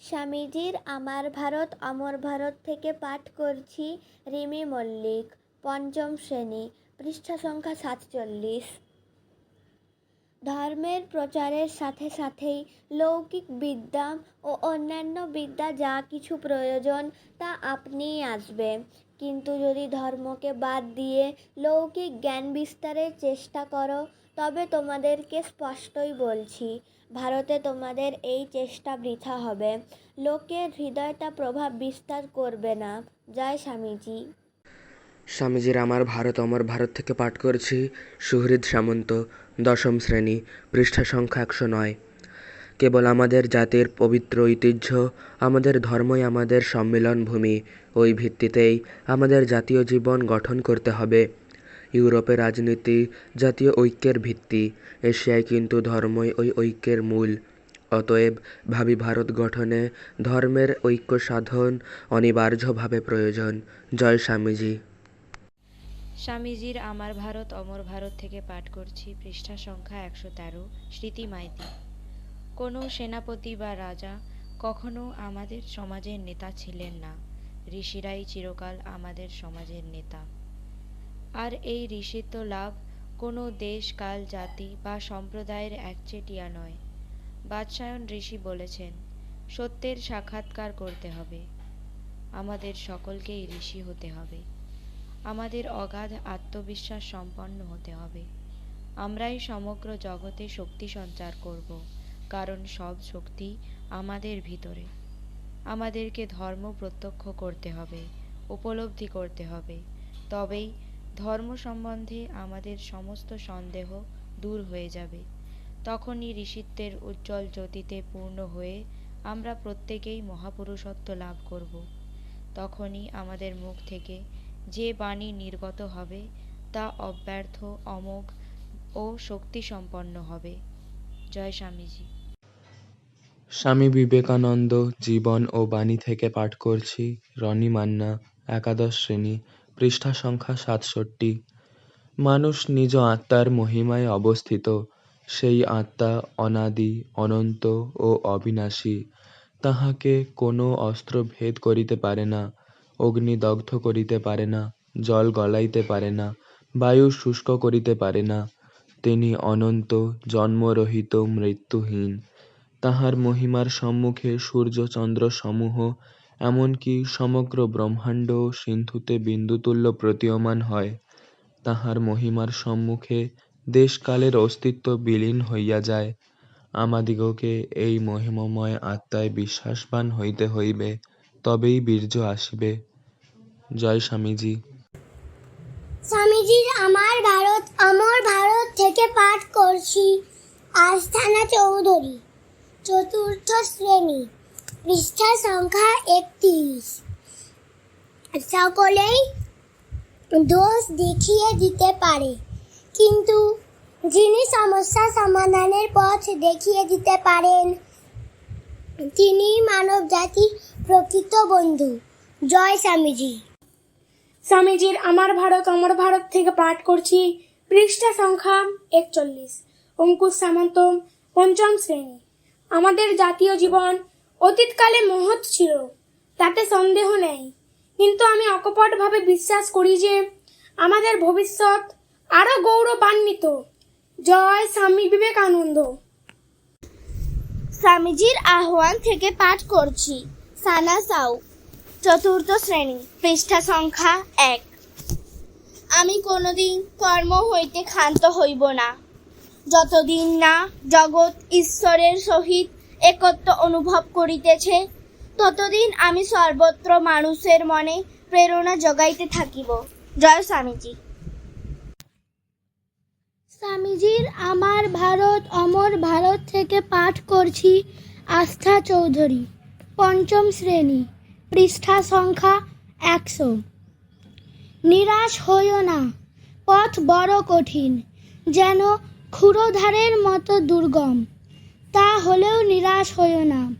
স্বামীজির আমার ভারত, অমর ভারত থেকে পাঠ করছি রিমি মল্লিক, পঞ্চম শ্রেণি, পৃষ্ঠা সংখ্যা সাতচল্লিশ। ধর্মের প্রচারের সাথে সাথেই লৌকিক বিদ্যা ও অন্যান্য বিদ্যা যা কিছু প্রয়োজন তা আপনিই আসবে। কিন্তু যদি ধর্মকে বাদ দিয়ে লৌকিক জ্ঞান বিস্তারের চেষ্টা করো তবে তোমাদেরকে স্পষ্টই বলছি, ভারতে তোমাদের এই চেষ্টা বৃথা হবে। লোকের হৃদয়টা প্রভাব বিস্তার করবে না। জয় স্বামীজি। স্বামীজির আমার ভারত, অমর ভারত থেকে পাঠ করছি। সুহৃদ সামন্ত, দশম শ্রেণি, পৃষ্ঠা সংখ্যা একশো নয়। কেবল আমাদের জাতির পবিত্র ঐতিহ্য, আমাদের ধর্মই আমাদের সম্মিলন ভূমি। ওই ভিত্তিতেই আমাদের জাতীয় জীবন গঠন করতে হবে। ইউরোপের রাজনীতি, জাতীয় ঐক্যের ভিত্তি। এশিয়ায় কিন্তু ধর্মই ওই ঐক্যের মূল। অতএব ভাবি ভারত গঠনে ধর্মের ঐক্য সাধন অনিবার্যভাবে প্রয়োজন। জয় স্বামীজি। স্বামীজির আমার ভারত, অমর ভারত থেকে পাঠ করছি। পৃষ্ঠা সংখ্যা একশো তেরো, স্মৃতি মাইতি। কোনো সেনাপতি বা রাজা কখনো আমাদের সমাজের নেতা ছিলেন না। ঋষিরাই চিরকাল আমাদের সমাজের নেতা। আর এই ঋষিত্ব লাভ কোনো দেশ, কাল, জাতি বা সম্প্রদায়ের একচেটিয়া নয়। বাদশায়ন ঋষি বলেছেন, সত্যের সাক্ষাৎকার করতে হবে। আমাদের সকলকেই ঋষি হতে হবে। আমাদের অগাধ আত্মবিশ্বাস সম্পন্ন হতে হবে। আমরাই সমগ্র জগতে শক্তি সঞ্চার করব, কারণ সব শক্তি আমাদের ভিতরে। আমাদেরকে ধর্ম প্রত্যক্ষ করতে হবে, উপলব্ধি করতে হবে, তবেই ধর্ম সম্বন্ধে আমাদের সমস্ত সন্দেহ দূর হয়ে যাবে। তখনই ঋষিত্বের উজ্জ্বল জ্যোতিতে পূর্ণ হয়ে আমরা প্রত্যেকেই মহাপুরুষত্ব লাভ করব। তখনই আমাদের মুখ থেকে যে বাণী নির্গত হবে, তা অব্যর্থ, অমোঘ ও শক্তি সম্পন্ন হবে। জয় স্বামীজি। স্বামী বিবেকানন্দ জীবন ও বাণী থেকে পাঠ করছি রনি মান্না, একাদশ শ্রেণি পৃষ্ঠা সংখ্যা সাতষট্টি। মানুষ নিজ আত্মার মহিমায় অবস্থিত। সেই আত্মা অনাদি, অনন্ত ও অবিনাশী। তাহাকে কোনো অস্ত্র ভেদ করিতে পারে না অগ্নি দগ্ধ করিতে পারে না, জল গলাইতে পারে না, বায়ু শুষ্ক করিতে পারে না। তিনি অনন্ত, জন্মরহিত, মৃত্যুহীন। তাহার মহিমার সম্মুখে সূর্য চন্দ্র সমূহ এমনকি সমগ্র ব্রহ্মাণ্ড সিন্ধুতে বিন্দুতুল্য প্রতীয়মান হয়। তাহার মহিমার সম্মুখে দেশকালের অস্তিত্ব বিলীন হইয়া যায়। আমাদিগকে এই মহিমময় আত্মায় বিশ্বাসবান হইতে হইবে, তবেই বীর্য আসিবে। জয় স্বামীজি। স্বামীজির আমার ভারত, অমর ভারত থেকে পাঠ করছি। আস্থানা চৌধুরী, চতুর্থ শ্রেণি। পৃষ্ঠা সংখ্যা একত্রিশ সকলেই দোষ দেখিয়ে দিতে পারে, কিন্তু যিনি সমস্যা সমাধানের পথ দেখিয়ে দিতে পারেন, তিনি মানব জাতির প্রকৃত বন্ধু। জয় স্বামীজি। স্বামীজির আমার ভারত, অমর ভারত থেকে পাঠ করছি পৃষ্ঠা সংখ্যা একচল্লিশ। অঙ্কুশ সামন্ত পঞ্চম শ্রেণি। আমাদের জাতীয় জীবন অতীতকালে মহৎ ছিল, তাতে সন্দেহ নেই। কিন্তু আমি অকপটভাবে বিশ্বাস করি যে আমাদের ভবিষ্যৎ আরও গৌরবান্বিত। জয় স্বামী বিবেকানন্দ। স্বামীজির আহ্বান থেকে পাঠ করছি। সানা সাউ, চতুর্থ শ্রেণি, পৃষ্ঠা সংখ্যা এক। আমি কোনোদিন কর্ম হইতে ক্ষান্ত হইব না। যতদিন না জগৎ ঈশ্বরের সহিত একত্ব অনুভব করিতেছে। ততদিন আমি সর্বত্র মানুষের মনে প্রেরণা জগাইতে থাকিব। জয় স্বামীজি। স্বামীজির আমার ভারত, অমর ভারত থেকে পাঠ করছি আস্থা চৌধুরী, পঞ্চম শ্রেণি, পৃষ্ঠা সংখ্যা একশো। নিরাশ হইও না, পথ বড় কঠিন, যেন ক্ষুরোধারের মতো দুর্গম। তা হলেও নিরাশ হইও না।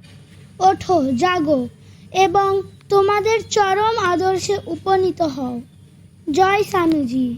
ওঠো, জাগো এবং তোমাদের চরম আদর্শে উপনীত হও। জয় স্বামীজি।